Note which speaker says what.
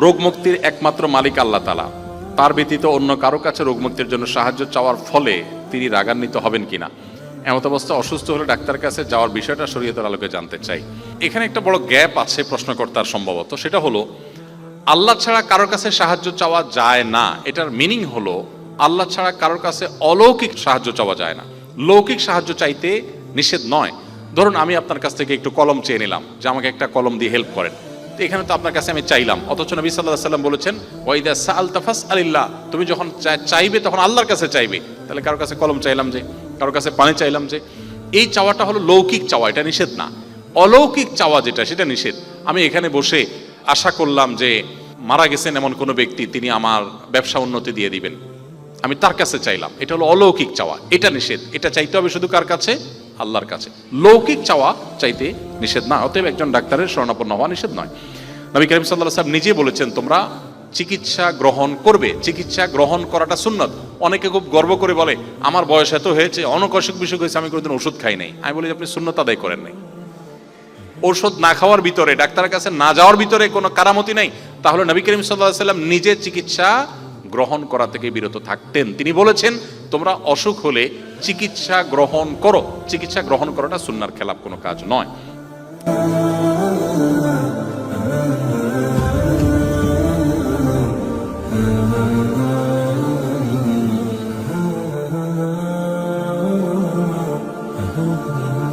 Speaker 1: রোগ মুক্তির একমাত্র মালিক আল্লাহ তালা তার ব্যতীত অন্য কারও কাছে রোগ মুক্তির জন্য সাহায্য চাওয়ার ফলে তিনি রাগান্বিত হবেন কিনা? এমত অবস্থা অসুস্থ হলে ডাক্তার কাছে যাওয়ার বিষয়টা শরীয়তের আলোকে জানতে চাই। এখানে একটা বড় গ্যাপ আছে প্রশ্নকর্তার সম্ভবত। সেটা হলো, আল্লাহ ছাড়া কারোর কাছে সাহায্য চাওয়া যায় না। এটার মিনিং হলো, আল্লাহ ছাড়া কারোর কাছে অলৌকিক সাহায্য চাওয়া যায় না। লৌকিক সাহায্য চাইতে নিষেধ নয়। ধরুন আমি আপনার কাছ থেকে একটু কলম চেয়ে নিলাম যে আমাকে একটা কলম দিয়ে হেল্প করেন। এখানে তো আপনার কাছে আমি চাইলাম। অথচ নবী সাল্লাহ সাল্লাম বলেছেন ওয়াইদা সাল তাফাস আলিল্লাহ তুমি যখন চাইবে, তখন আল্লাহর কাছে চাইবে। তাহলে কারোর কাছে কলম চাইলাম যে কারোর কাছে পানি চাইলাম যে, এই চাওয়াটা হলো লৌকিক চাওয়া, এটা নিষেধ না। অলৌকিক চাওয়া যেটা, সেটা নিষেধ। আমি এখানে বসে আশা করলাম যে, মারা গেছেন এমন কোনো ব্যক্তি, তিনি আমার ব্যবসা উন্নতি দিয়ে দিবেন। আমি তার কাছে চাইলাম। এটা হলো অলৌকিক চাওয়া, এটা নিষেধ। এটা চাইতে হবে শুধু কার কাছে? আল্লাহর কাছে। লৌকিক চাওয়া চাইতে নিষেধ না, অতএব একজন ডাক্তারের শরণাপন্ন হওয়া নিষেধ নয়। নবী করিম সাল্লাহ সাহেব নিজে বলেছেন, তোমরা চিকিৎসা গ্রহণ করবে। চিকিৎসা গ্রহণ করাটা সুন্নত। অনেকে খুব গর্ব করে বলে, আমার বয়স এত হয়েছে অনেক অসুখ বিসুখ হয়েছে, আমি কোনোদিন ওষুধ খাই নাই। আমি বলি, আপনি সুন্নত আদায় করেন নাই। ওষুধ না খাওয়ার ভিতরে, ডাক্তারের কাছে না যাওয়ার ভিতরে কোনো কারামতি নাই। তাহলে নবী করিম সাল্লাহ সাল্লাম নিজে চিকিৎসা গ্রহণ করা থেকে বিরত থাকতেন। তিনি বলেছেন তোমরা অসুখ হলে চিকিৎসা গ্রহণ করো চিকিৎসা গ্রহণ করাটা সুনার খেলাপ কোনো কাজ নয় Oh.